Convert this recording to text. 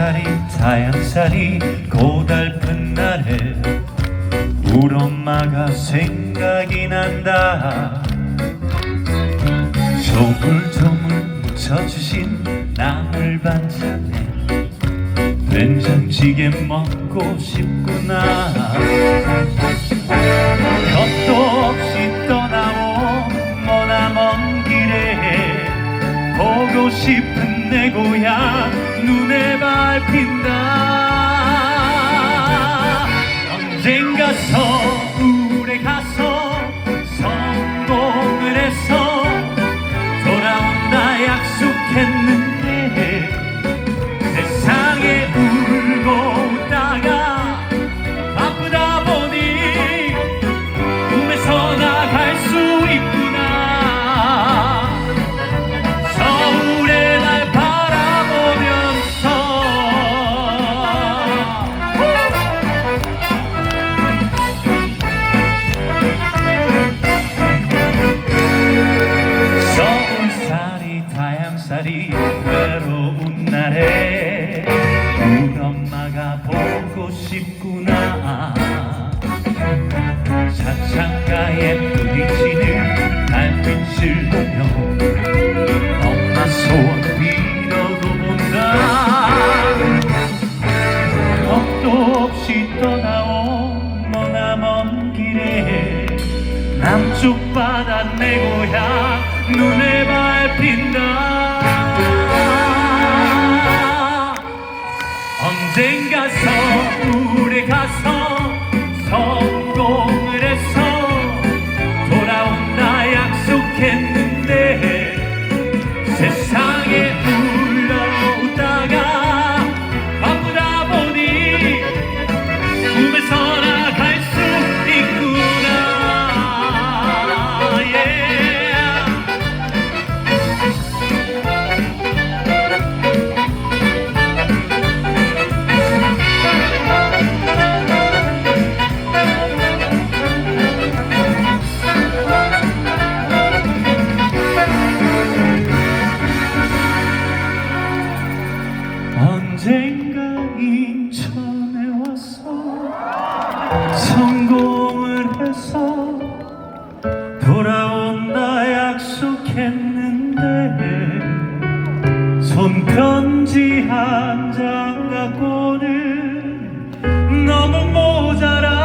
하얀살이 고달픈 날에 우리 엄마가 생각이 난다. 조물조물 묻혀주신 나물 반찬에 된장찌개 먹고 싶구나. 겁도 없이 떠나온 머나먼 길에 보고 싶은 내 고향 눈에 밟힌다 싶구나. 차창가에 부딪히는 달빛을 보며 엄마 소원 빌어도 본다. 겁도 없이 떠나온 머나 먼 길에 남쪽 바다 내 고향 눈에 밟 성공을 해서 돌아온다 약속했는데 손편지 한 장 갖고는 너무 모자란